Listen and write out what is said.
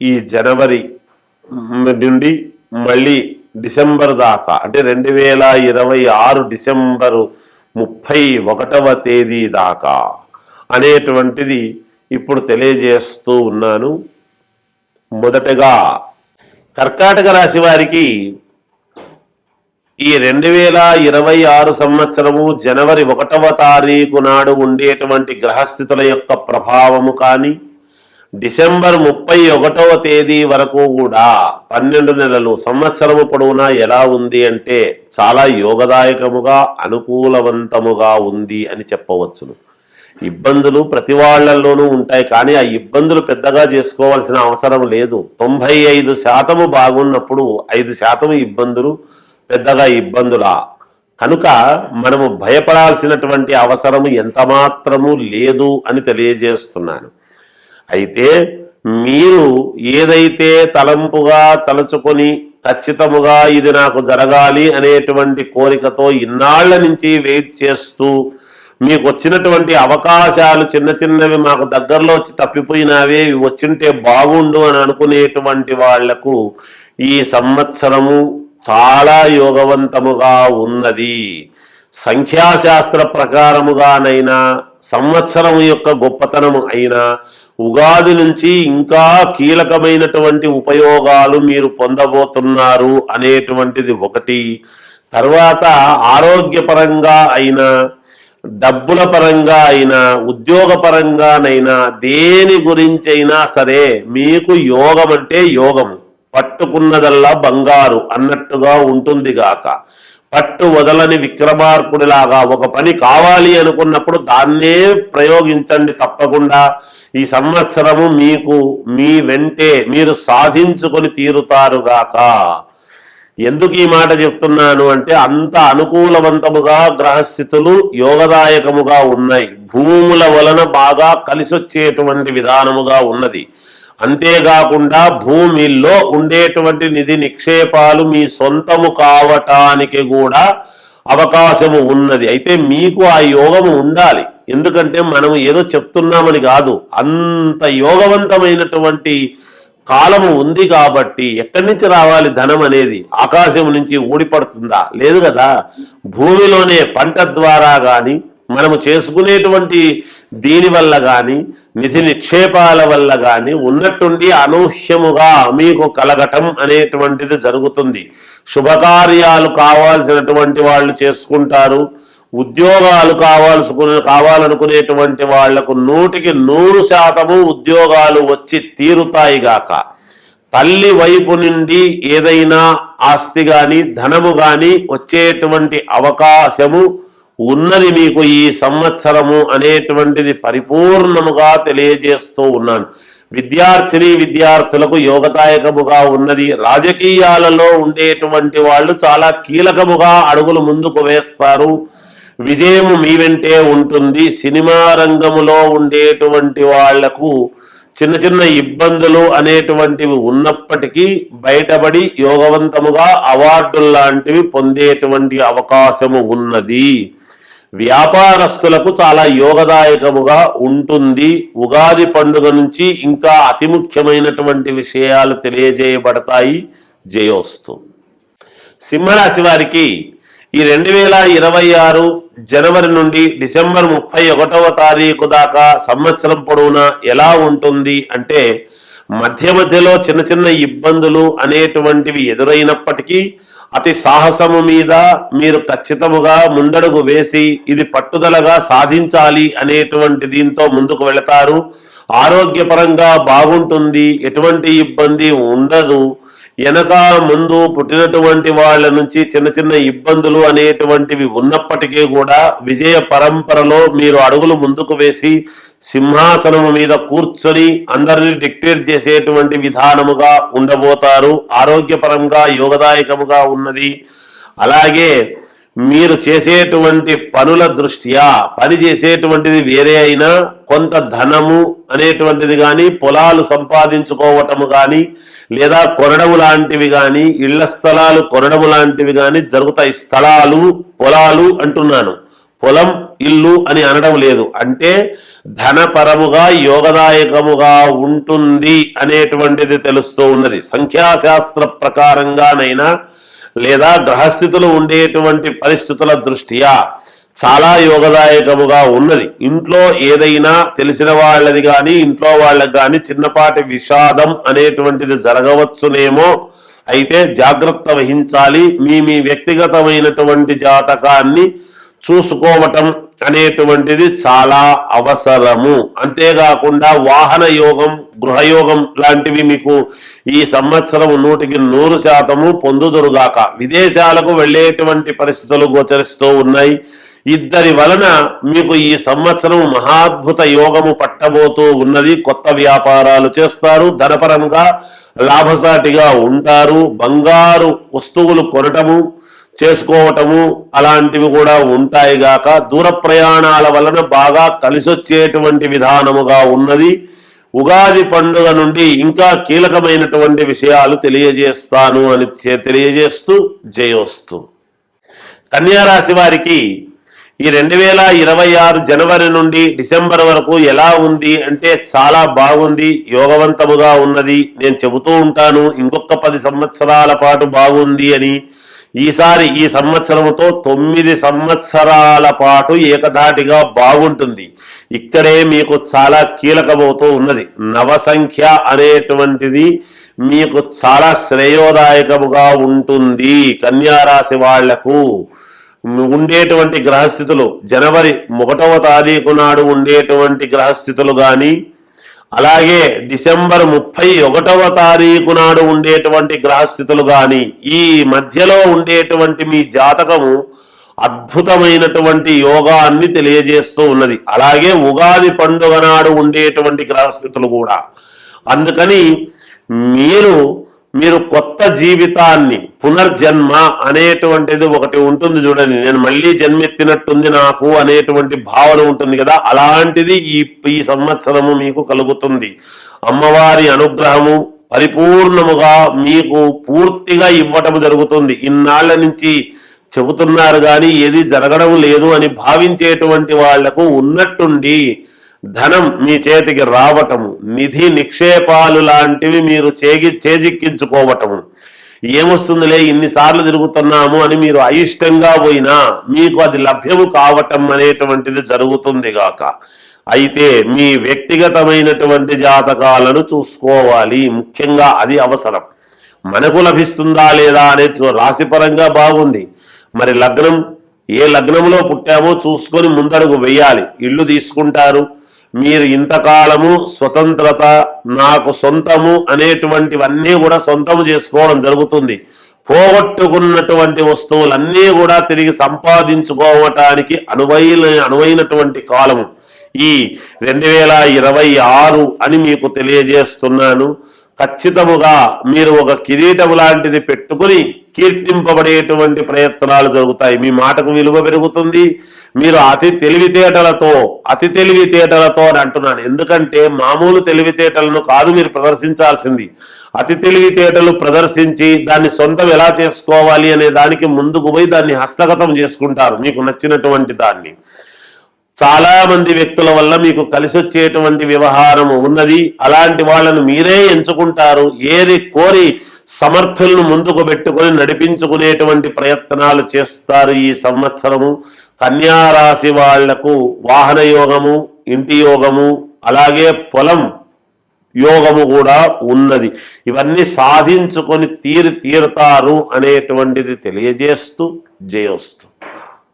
ఈ జనవరి నుండి మళ్ళీ డిసెంబర్ దాకా అంటే రెండు వేల ఇరవై ఆరు డిసెంబరు ముప్పై ఒకటవ తేదీ దాకా అనేటువంటిది ఇప్పుడు తెలియజేస్తూ ఉన్నాను. మొదటగా కర్కాటక రాశి వారికి ఈ రెండు వేల ఇరవై ఆరు సంవత్సరము జనవరి ఒకటవ తారీఖు నాడు ఉండేటువంటి గ్రహస్థితుల యొక్క ప్రభావము కానీ డిసెంబర్ ముప్పై ఒకటవ తేదీ వరకు కూడా పన్నెండు నెలలు సంవత్సరము పొడవునా ఎలా ఉంది అంటే చాలా యోగదాయకముగా అనుకూలవంతముగా ఉంది అని చెప్పవచ్చును. ఇబ్బందులు ప్రతి వాళ్ళల్లోనూ ఉంటాయి కానీ ఆ ఇబ్బందులు పెద్దగా చేసుకోవాల్సిన అవసరం లేదు. తొంభై ఐదు శాతము బాగున్నప్పుడు ఐదు శాతం ఇబ్బందులు పెద్దగా ఇబ్బందులా? కనుక మనము భయపడాల్సినటువంటి అవసరము ఎంత మాత్రము లేదు అని తెలియజేస్తున్నాను. అయితే మీరు ఏదైతే తలంపుగా తలుచుకొని ఖచ్చితముగా ఇది నాకు జరగాలి అనేటువంటి కోరికతో ఇన్నాళ్ళ నుంచి వెయిట్ చేస్తూ మీకు వచ్చినటువంటి అవకాశాలు చిన్న చిన్నవి మాకు దగ్గరలో వచ్చి తప్పిపోయినవే ఇవి వచ్చింటే బాగుండు అని అనుకునేటువంటి వాళ్ళకు ఈ సంవత్సరము చాలా యోగవంతముగా ఉన్నది. సంఖ్యాశాస్త్ర ప్రకారముగానైనా సంవత్సరం యొక్క గొప్పతనం అయినా ఉగాది నుంచి ఇంకా కీలకమైనటువంటి ఉపయోగాలు మీరు పొందబోతున్నారు అనేటువంటిది ఒకటి. తర్వాత ఆరోగ్యపరంగా అయినా డబ్బుల పరంగా అయినా ఉద్యోగ పరంగానైనా దేని గురించైనా సరే మీకు యోగం అంటే యోగం పట్టుకున్నదల్లా బంగారు అన్నట్టుగా ఉంటుంది గాక పట్టు వదలని విక్రమార్కుడిలాగా ఒక పని కావాలి అనుకున్నప్పుడు దాన్నే ప్రయోగించండి తప్పకుండా. ఈ సంవత్సరము మీకు మీ వెంటే మీరు సాధించుకొని తీరుతారుగాక ఎందుకు ఈ మాట చెప్తున్నాను అంటే అంత అనుకూలవంతముగా గ్రహస్థితులు యోగదాయకముగా ఉన్నాయి. భూముల వలన బాగా కలిసొచ్చేటువంటి విధానముగా ఉన్నది. అంతేకాకుండా భూమిలో ఉండేటువంటి నిధి నిక్షేపాలు మీ సొంతము కావటానికి కూడా అవకాశము ఉన్నది. అయితే మీకు ఆ యోగము ఉండాలి. ఎందుకంటే మనం ఏదో చెప్తున్నామని కాదు. అంత యోగవంతమైనటువంటి కాలము ఉంది కాబట్టి ఎక్కడి నుంచి రావాలి ధనం అనేది? ఆకాశం నుంచి ఊడిపడుతుందా? లేదు కదా. భూమిలోనే పంట ద్వారా కానీ మనము చేసుకునేటువంటి దీని వల్ల కానీ నిధి నిక్షేపాల వల్ల కానీ ఉన్నట్టుండి అనూహ్యముగా మీకు కలగటం అనేటువంటిది జరుగుతుంది. శుభకార్యాలు కావాల్సినటువంటి వాళ్ళు చేసుకుంటారు. ఉద్యోగాలు కావాల్సుకుని కావాలనుకునేటువంటి వాళ్ళకు నూటికి నూరు శాతము ఉద్యోగాలు వచ్చి తీరుతాయి గాక. తల్లి వైపు నుండి ఏదైనా ఆస్తి కానీ ధనము కానీ వచ్చేటువంటి అవకాశము ఉన్నది మీకు ఈ సంవత్సరము అనేటువంటిది పరిపూర్ణముగా తెలియజేస్తూ ఉన్నాను. విద్యార్థిని విద్యార్థులకు యోగదాయకముగా ఉన్నది రాజకీయాలలో ఉండేటువంటి వాళ్ళు చాలా కీలకముగా అడుగులు ముందుకు వేస్తారు. విజయము మీ వెంటే ఉంటుంది. సినిమా రంగములో ఉండేటువంటి వాళ్ళకు చిన్న చిన్న ఇబ్బందులు అనేటువంటివి ఉన్నప్పటికీ బయటపడి యోగవంతముగా అవార్డులు లాంటివి పొందేటువంటి అవకాశము ఉన్నది. వ్యాపారస్తులకు చాలా యోగదాయకముగా ఉంటుంది. ఉగాది పండుగ నుంచి ఇంకా అతి ముఖ్యమైనటువంటి విషయాలు తెలియజేయబడతాయి. జయోస్తు. సింహరాశి వారికి ఈ రెండు వేల ఇరవై ఆరు జనవరి నుండి డిసెంబర్ ముప్పై ఒకటవ తారీఖు దాకా సంవత్సరం పొడవునా ఎలా ఉంటుంది అంటే మధ్య మధ్యలో చిన్న చిన్న ఇబ్బందులు అనేటువంటివి ఎదురైనప్పటికీ అతి సాహసము మీద మీరు ఖచ్చితముగా ముందడుగు వేసి ఇది పట్టుదలగా సాధించాలి అనేటువంటి దీంతో ముందుకు వెళతారు. ఆరోగ్యపరంగా బాగుంటుంది. ఎటువంటి ఇబ్బంది ఉండదు. వెనక ముందు పుట్టినటువంటి వాళ్ళ నుంచి చిన్న చిన్న ఇబ్బందులు అనేటువంటివి ఉన్నప్పటికీ కూడా విజయ పరంపరలో మీరు అడుగులు ముందుకు వేసి సింహాసనము మీద కూర్చొని అందరిని డిక్టేట్ చేసేటువంటి విధానముగా ఉండబోతారు. ఆరోగ్యపరంగా యోగదాయకముగా ఉన్నది. అలాగే మీరు చేసేటువంటి పనుల దృష్ట్యా పని చేసేటువంటిది వేరే అయినా కొంత ధనము అనేటువంటిది కానీ పొలాలు సంపాదించుకోవటము కానీ లేదా కొనడము లాంటివి కానీ ఇళ్ళ స్థలాలు కొనడము లాంటివి కానీ జరుగుతాయి. స్థలాలు పొలాలు అంటున్నాను. పొలం ఇల్లు అని అనడం లేదు. అంటే ధనపరముగా యోగదాయకముగా ఉంటుంది అనేటువంటిది తెలుస్తూ ఉన్నది. సంఖ్యాశాస్త్ర ప్రకారంగానైనా లేదా గ్రహస్థితులు ఉండేటువంటి పరిస్థితుల దృష్ట్యా చాలా యోగదాయకముగా ఉన్నది. ఇంట్లో ఏదైనా తెలిసిన వాళ్ళది కానీ ఇంట్లో వాళ్ళకి కానీ చిన్నపాటి విషాదం అనేటువంటిది జరగవచ్చునేమో. అయితే జాగ్రత్త వహించాలి. మీ మీ వ్యక్తిగతమైనటువంటి జాతకాన్ని చూసుకోవటం అనేటువంటిది చాలా అవసరము. అంతేకాకుండా వాహన యోగం గృహయోగం లాంటివి మీకు ఈ సంవత్సరం నూటికి నూరు శాతము పొందుదురుగాక. విదేశాలకు వెళ్ళేటువంటి పరిస్థితులు గోచరిస్తూ ఉన్నాయి. ఇద్దరి వలన మీకు ఈ సంవత్సరం మహాద్భుత యోగము పట్టబోతూ ఉన్నది. కొత్త వ్యాపారాలు చేస్తారు. ధనపరంగా లాభసాటిగా ఉంటారు. బంగారు వస్తువులు కొనటము చేసుకోవటము అలాంటివి కూడా ఉంటాయి గాక దూర ప్రయాణాల వలన బాగా కలిసొచ్చేటువంటి విధానముగా ఉన్నది. ఉగాది పండుగ నుండి ఇంకా కీలకమైనటువంటి విషయాలు తెలియజేస్తాను అని తెలియజేస్తూ జయోస్తు. కన్యారాశి వారికి ఈ రెండు వేల ఇరవై ఆరు జనవరి నుండి డిసెంబర్ వరకు ఎలా ఉంది అంటే చాలా బాగుంది యోగవంతముగా ఉన్నది. నేను చెబుతూ ఉంటాను ఇంకొక పది సంవత్సరాల పాటు బాగుంది అని ఈసారి ఈ సంవత్సరముతో తొమ్మిది సంవత్సరాల పాటు ఏకధాటిగా బాగుంటుంది. ఇక్కడే మీకు చాలా కీలకమవుతూ ఉన్నది. నవసంఖ్య అనేటువంటిది మీకు చాలా శ్రేయోదాయకముగా ఉంటుంది కన్యారాశి వాళ్ళకు. ఉండేటువంటి గ్రహస్థితులు జనవరి ఒకటవ తారీఖు నాడు ఉండేటువంటి గ్రహస్థితులు కానీ అలాగే డిసెంబర్ ముప్పై ఒకటవ తారీఖు నాడు ఉండేటువంటి గ్రహస్థితులు కానీ ఈ మధ్యలో ఉండేటువంటి మీ జాతకము అద్భుతమైనటువంటి యోగాన్ని తెలియజేస్తూ ఉన్నది. అలాగే ఉగాది పండుగ నాడు ఉండేటువంటి గ్రహస్థితులు కూడా. అందుకని మీరు మీరు కొత్త కొత్త జీవితాన్ని పునర్జన్మ అనేటువంటిది ఒకటి ఉంటుంది చూడండి. నేను మళ్ళీ జన్మెత్తినట్టుంది నాకు అనేటువంటి భావన ఉంటుంది కదా. అలాంటిది ఈ ఈ సంవత్సరము మీకు కలుగుతుంది. అమ్మవారి అనుగ్రహము పరిపూర్ణముగా మీకు పూర్తిగా ఇవ్వటం జరుగుతుంది. ఇన్నాళ్ళ నుంచి చెబుతున్నారు కానీ ఏది జరగడం లేదు అని భావించేటువంటి వాళ్ళకు ఉన్నట్టుండి ధనం మీ చేతికి రావటము నిధి నిక్షేపాలు లాంటివి మీరు చేగి చేజిక్కించుకోవటము ఏమొస్తుందిలే? ఇన్నిసార్లు తిరుగుతున్నాము అని మీరు అయిష్టంగా పోయినా మీకు అది లభ్యము కావటం అనేటువంటిది జరుగుతుంది గాక. అయితే మీ వ్యక్తిగతమైనటువంటి జాతకాలను చూసుకోవాలి. ముఖ్యంగా అది అవసరం. మనకు లభిస్తుందా లేదా అనేది రాశిపరంగా బాగుంది. మరి లగ్నం ఏ లగ్నంలో పుట్టామో చూసుకొని ముందడుగు వెయ్యాలి ఇల్లు తీసుకుంటారు. మీరు ఇంతకాలము స్వతంత్రత నాకు సొంతము అనేటువంటివన్నీ కూడా సొంతము చేసుకోవడం జరుగుతుంది. పోగొట్టుకున్నటువంటి వస్తువులన్నీ కూడా తిరిగి సంపాదించుకోవటానికి అనువైన అనువైనటువంటి కాలము. ఈ రెండు వేల ఇరవై ఆరు అని మీకు తెలియజేస్తున్నాను. ఖచ్చితముగా మీరు ఒక కిరీటం లాంటిది పెట్టుకుని కీర్తింపబడేటువంటి ప్రయత్నాలు జరుగుతాయి. మీ మాటకు విలువ పెరుగుతుంది. మీరు అతి తెలివితేటలతో అతి తెలివితేటలతో అని అంటున్నాను. ఎందుకంటే మామూలు తెలివితేటలను కాదు మీరు ప్రదర్శించాల్సింది. అతి తెలివితేటలు ప్రదర్శించి దాన్ని సొంతం ఎలా చేసుకోవాలి అనే దానికి ముందుకు పోయి దాన్ని హస్తగతం చేసుకుంటారు. మీకు నచ్చినటువంటి దాన్ని. చాలా మంది వ్యక్తుల వల్ల మీకు కలిసి వచ్చేటువంటి వ్యవహారం ఉన్నది. అలాంటి వాళ్ళను మీరే ఎంచుకుంటారు. ఏది కోరి సమర్థులను ముందుకు పెట్టుకొని నడిపించుకునేటువంటి ప్రయత్నాలు చేస్తారు ఈ సంవత్సరము. కన్యారాశి వాళ్ళకు వాహన యోగము ఇంటి యోగము అలాగే పొలం యోగము కూడా ఉన్నది. ఇవన్నీ సాధించుకొని తీరు తీరుతారు అనేటువంటిది తెలియజేస్తూ జయోస్తు.